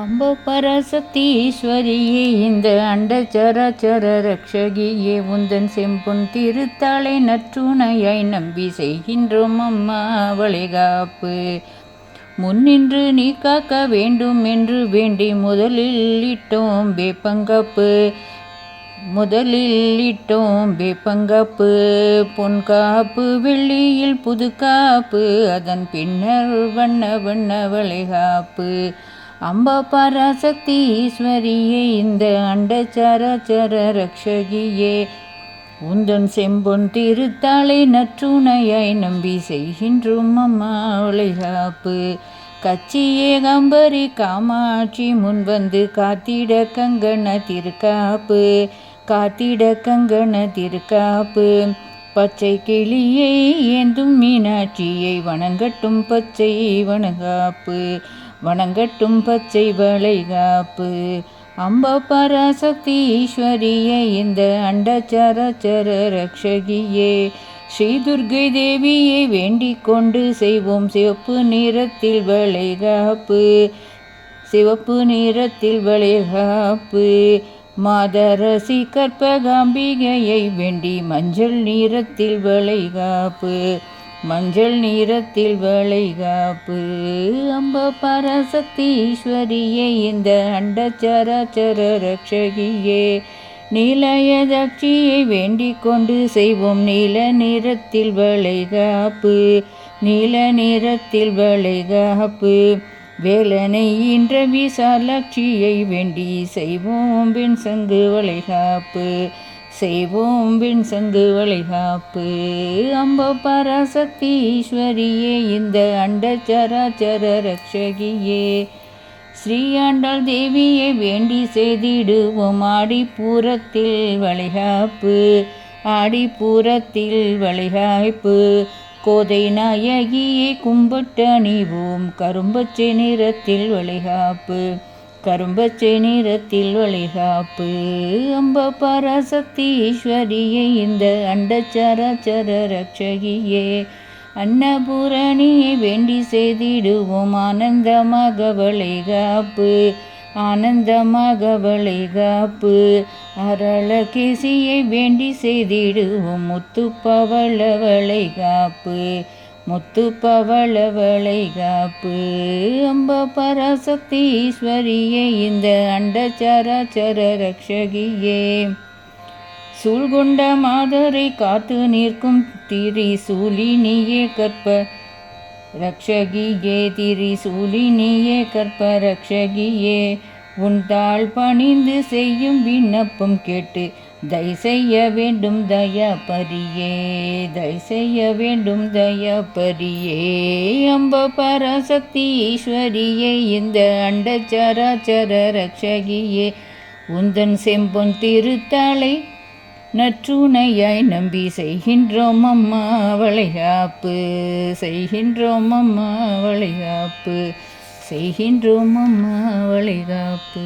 அம்ப பராசக்தீஸ்வரியே இந்த அண்டச்சராச்சர ரக்ஷகியே உந்தன் செம்பொன் திருத்தாளை நற்றுணையாய் நம்பி செய்கின்றோம் அம்மா வளைகாப்பு. முன்னின்று நீ காக்க வேண்டும் என்று வேண்டி முதலில் இட்டோம் வேப்பங்கப்பு. முதலில் இட்டோம் வேப்பங்கப்பு. பொன்காப்பு வெள்ளியில் புது காப்பு. அதன் பின்னர் வண்ண வண்ண வளைகாப்பு. அம்பா பராசக்தி ஈஸ்வரியே இந்த அண்டச்சராச்சர ரக்ஷகியே. உந்தன் செம்பொன் திருத்தாளை நற்றுணையாய் நம்பி செய்கின்றோம் அம்மா வளைகாப்பு. கச்சியே கம்பரி காமாட்சி முன் வந்து காத்திட கங்கண திருக்காப்பு. காத்திட கங்கண திருக்காப்பு. பச்சை கிளியை ஏந்தும் மீனாட்சியை வணங்கட்டும் பச்சை வணங்காப்பு. வணங்கட்டும் பச்சை வளைகாப்பு அம்ப பராசக்தி ஈஸ்வரியே இந்த அண்டச்சரச்சர ரக்ஷகியே ஸ்ரீ துர்கை தேவியை வேண்டிக் கொண்டு செய்வோம் சிவப்பு நிறத்தில் வளைகாப்பு. சிவப்பு நிறத்தில் வளைகாப்பு. மாதரசி கற்பகாம்பிகையை வேண்டி மஞ்சள் நிறத்தில் வளைகாப்பு. மஞ்சள் நிறத்தில் வளைகாப்பு அம்ப பரசக்தி ஈஸ்வரியே இந்த அண்டச்சராச்சர ரக்ஷகியே நீலயதட்சியை வேண்டிக் கொண்டு செய்வோம் நீல நிறத்தில் வளைகாப்பு நீல நிறத்தில் வளைகாப்பு வேலனை இன்ற விசாலட்சியை வேண்டி செய்வோம் பெண் சங்கு வளைகாப்பு. செய்வோம் பெண் சங்கு வளைகாப்பு அம்ப பராசக்தி ஈஸ்வரியே இந்த அண்டச்சராச்சர ரக்ஷகியே. ஸ்ரீயாண்டாள் தேவியை வேண்டி செய்திடுவோம் ஆடிப்பூரத்தில் வளைகாப்பு ஆடிப்பூரத்தில் வளைகாப்பு கோதை நாயகியை கும்பிட்டு அணிவோம் கரும்பச்சை நிறத்தில் வளைகாப்பு கரும்பச்சை நிறத்தில் வளைகாப்பு அம்ப பராசக்தி ஈஸ்வரியே இந்த அண்டச்சராச்சர ரக்ஷகியே அன்னபூரணியை வேண்டி செய்திடுவோம் ஆனந்தமாக வளைகாப்பு ஆனந்தமாக வளைகாப்பு அரளகேசியை வேண்டி செய்திடுவோம் முத்துப்பவள பவள வளைகாப்பு முத்து பவளவளை காப்பு அம்ப பராசக்தி ஈஸ்வரியே இந்த அண்டச்சராச்சர ரக்ஷகியே சூழ்கொண்ட மாதரை காத்து நிற்கும் திரி சூலினியே கற்ப ரக்ஷகியே திரி சூலினியே கற்ப ரக்ஷகியே. உன் தாழ் பணிந்து செய்யும் விண்ணப்பம் கேட்டு தை செய்ய வேண்டும் தயாபரியே தை செய்ய வேண்டும் தயாபரியே அம்ப பராசக்தி ஈஸ்வரியே இந்த அண்டச்சராச்சர ரக்ஷகியே. உந்தன் செம்பொன் திருத்தாளை நற்றுணையாய் நம்பி செய்கின்றோம் அம்மா வளையாப்பு செய்கின்றோம் அம்மா வளையாப்பு செய்கின்றோம் அம்மா வளைகாப்பு.